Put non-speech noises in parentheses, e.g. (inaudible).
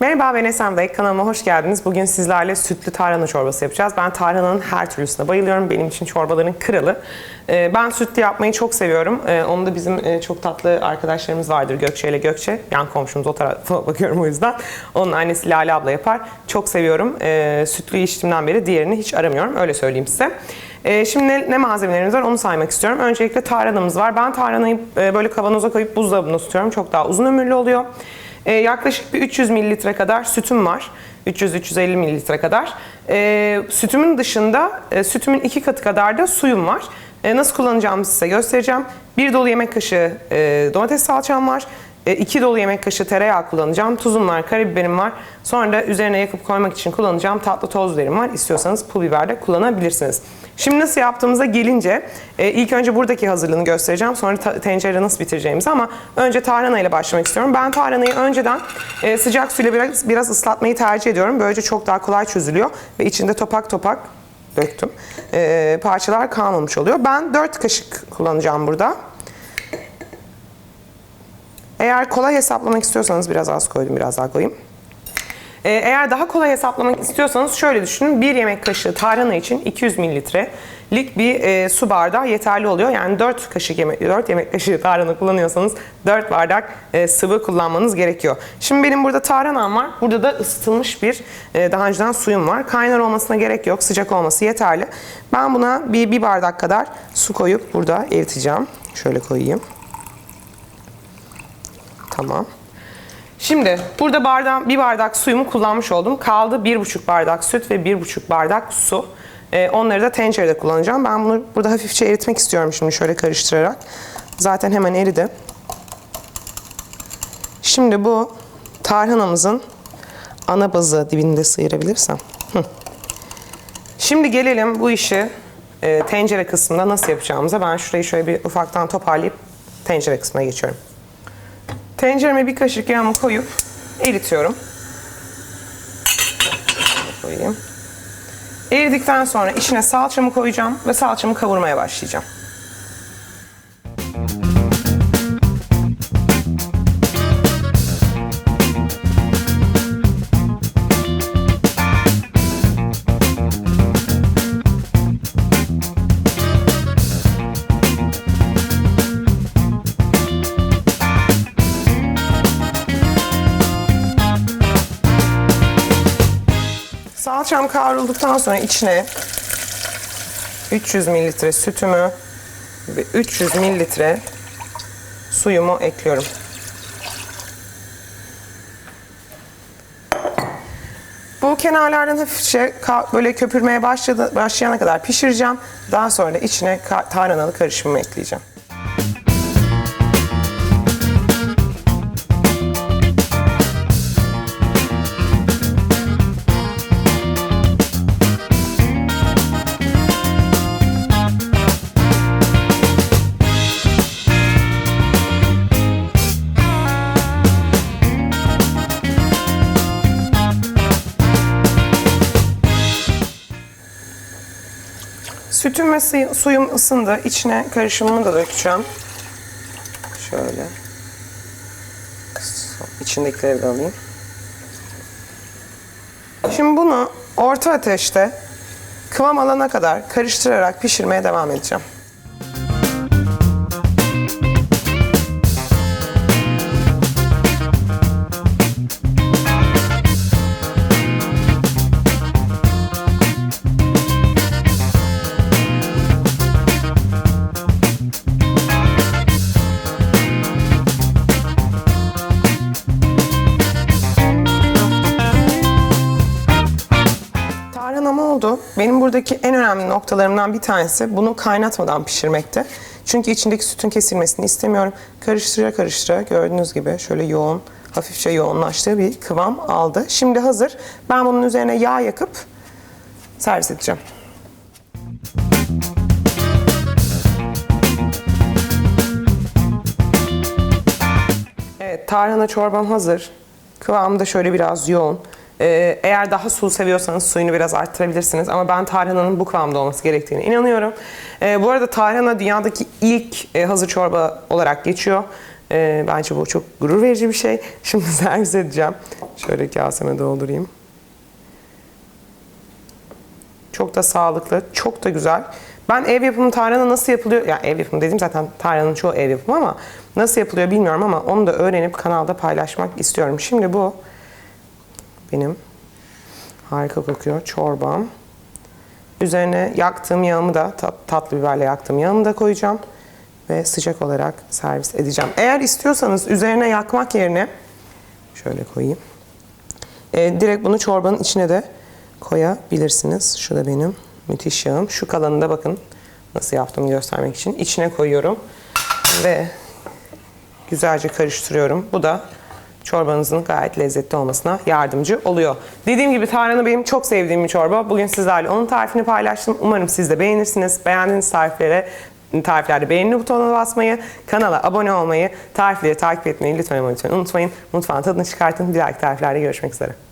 Merhaba ben Esen Bey. Kanalıma hoş geldiniz. Bugün sizlerle sütlü tarhana çorbası yapacağız. Ben tarhananın her türlüsüne bayılıyorum. Benim için çorbaların kralı. Ee, Ben sütlü yapmayı çok seviyorum. Ee, Onu da bizim e, çok tatlı arkadaşlarımız vardır Gökçe ile Gökçe. Yan komşumuz o tarafa (laughs) bakıyorum o yüzden. Onun annesi Lale abla yapar. Çok seviyorum. Ee, Sütlüyü içtiğimden beri diğerini hiç aramıyorum. Öyle söyleyeyim size. Şimdi ne, ne malzemelerimiz var onu saymak istiyorum. Öncelikle tarhanamız var. Ben tarhanayı e, böyle kavanoza koyup buzdolabında tutuyorum. Çok daha uzun ömürlü oluyor. Ee, yaklaşık bir 300 mililitre kadar sütüm var. 300-350 mililitre kadar. Ee, sütümün dışında e, sütümün iki katı kadar da suyum var. E, nasıl kullanacağımı size göstereceğim. Bir dolu yemek kaşığı e, domates salçam var. 2 dolu yemek kaşığı tereyağı kullanacağım. Tuzum var, karabiberim var. Sonra da üzerine yakıp koymak için kullanacağım tatlı toz biberim var. İstiyorsanız pul biber de kullanabilirsiniz. Şimdi nasıl yaptığımıza gelince e, ilk önce buradaki hazırlığını göstereceğim. Sonra tencerede nasıl bitireceğimizi ama önce tarhana ile başlamak istiyorum. Ben tarhanayı önceden e, sıcak suyla biraz, biraz ıslatmayı tercih ediyorum. Böylece çok daha kolay çözülüyor ve içinde topak topak döktüm. E, parçalar kalmamış oluyor. Ben 4 kaşık kullanacağım burada. Eğer kolay hesaplamak istiyorsanız biraz az koydum, biraz daha koyayım. Ee, Eğer daha kolay hesaplamak istiyorsanız şöyle düşünün. Bir yemek kaşığı tarhana için 200 mililitrelik bir e, su bardağı yeterli oluyor. Yani 4 kaşık yemek, 4 yemek kaşığı tarhana kullanıyorsanız 4 bardak e, sıvı kullanmanız gerekiyor. Şimdi benim burada tarhanam var. Burada da ısıtılmış bir e, daha önceden suyum var. Kaynar olmasına gerek yok. Sıcak olması yeterli. Ben buna bir, bir bardak kadar su koyup burada eriteceğim. Şöyle koyayım. Tamam. Şimdi burada bardağım, bir bardak suyumu kullanmış oldum. Kaldı bir buçuk bardak süt ve bir buçuk bardak su. Ee, onları da tencerede kullanacağım. Ben bunu burada hafifçe eritmek istiyorum şimdi şöyle karıştırarak. Zaten hemen eridi. Şimdi bu tarhanamızın ana bazı dibinde sıyırabilirsem. Hı. Şimdi gelelim bu işi e, tencere kısmında nasıl yapacağımıza. Ben şurayı şöyle bir ufaktan toparlayıp tencere kısmına geçiyorum. Tencereme bir kaşık yağımı koyup eritiyorum. Koyayım. Eridikten sonra içine salçamı koyacağım ve salçamı kavurmaya başlayacağım. Salçam kavrulduktan sonra içine 300 mililitre sütümü ve 300 mililitre suyumu ekliyorum. Bu kenarlardan hafifçe böyle köpürmeye başladı, başlayana kadar pişireceğim. Daha sonra da içine tarhanalı karışımımı ekleyeceğim. Sütüm ve suyu- suyum ısındı. İçine karışımımı da dökeceğim. Şöyle. İçindekileri de alayım. Şimdi bunu orta ateşte kıvam alana kadar karıştırarak pişirmeye devam edeceğim. Tarhanam oldu. Benim buradaki en önemli noktalarımdan bir tanesi bunu kaynatmadan pişirmekte. Çünkü içindeki sütün kesilmesini istemiyorum. Karıştıra karıştıra gördüğünüz gibi şöyle yoğun, hafifçe yoğunlaştığı bir kıvam aldı. Şimdi hazır. Ben bunun üzerine yağ yakıp servis edeceğim. Evet, tarhana çorbam hazır. Kıvamı da şöyle biraz yoğun. Ee, eğer daha sulu seviyorsanız suyunu biraz arttırabilirsiniz. Ama ben tarhananın bu kıvamda olması gerektiğine inanıyorum. Ee, bu arada tarhana dünyadaki ilk e, hazır çorba olarak geçiyor. Ee, bence bu çok gurur verici bir şey. (laughs) Şimdi servis edeceğim. Şöyle kaseme doldurayım. Çok da sağlıklı, çok da güzel. Ben ev yapımı tarhana nasıl yapılıyor? Ya ev yapımı dedim zaten tarhananın çoğu ev yapımı ama nasıl yapılıyor bilmiyorum ama onu da öğrenip kanalda paylaşmak istiyorum. Şimdi bu benim harika kokuyor çorbam. Üzerine yaktığım yağımı da tat- tatlı biberle yaktığım yağımı da koyacağım ve sıcak olarak servis edeceğim. Eğer istiyorsanız üzerine yakmak yerine şöyle koyayım. E, direkt bunu çorbanın içine de koyabilirsiniz. Şu da benim müthiş yağım. Şu kalanını da bakın nasıl yaptığımı göstermek için içine koyuyorum ve güzelce karıştırıyorum. Bu da çorbanızın gayet lezzetli olmasına yardımcı oluyor. Dediğim gibi tarhana benim çok sevdiğim bir çorba. Bugün sizlerle onun tarifini paylaştım. Umarım siz de beğenirsiniz. Beğendiğiniz tariflere tariflerde beğeni butonuna basmayı, kanala abone olmayı, tarifleri takip etmeyi lütfen lütfen unutmayın. Mutfağın tadını çıkartın. Bir dahaki tariflerde görüşmek üzere.